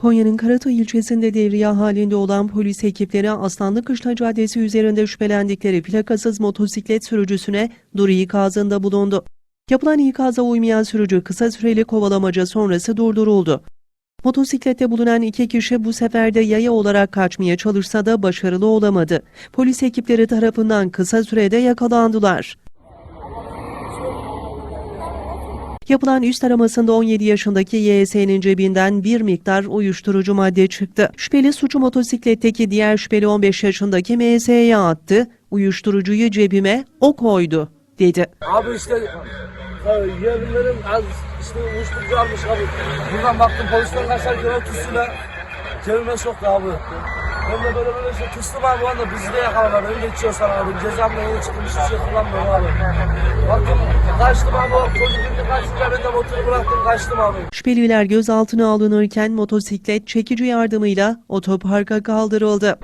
Konya'nın Karatay ilçesinde devriye halinde olan polis ekipleri Aslanlı Kışla Caddesi üzerinde şüphelendikleri plakasız motosiklet sürücüsüne dur ikazında bulundu. Yapılan ikaza uymayan sürücü kısa süreli kovalamaca sonrası durduruldu. Motosiklette bulunan iki kişi bu sefer de yaya olarak kaçmaya çalışsa da başarılı olamadı. Polis ekipleri tarafından kısa sürede yakalandılar. Yapılan üst aramasında 17 yaşındaki YS'nin cebinden bir miktar uyuşturucu madde çıktı. Şüpheli suçu motosikletteki diğer şüpheli 15 yaşındaki MS'ye attı. Uyuşturucuyu cebime o koydu dedi. Abi işte yeğenlerim az işte uyuşturucu almış abi. Buradan baktım polisler kaçarken o tüsüyle cebime soktu abi. Ben de böyle böyle şey tüstüm abi anda bizi de yakaladılar. Ben geçiyor sana abi. Cezam da yeni çıkmış hiçbir şey kullanmıyorum abi. Baktım kaçtım abi o çocuk indi kaçtı ben de motoru bıraktım kaçtım abi. Şüpheliler gözaltına alınırken motosiklet çekici yardımıyla otoparka kaldırıldı.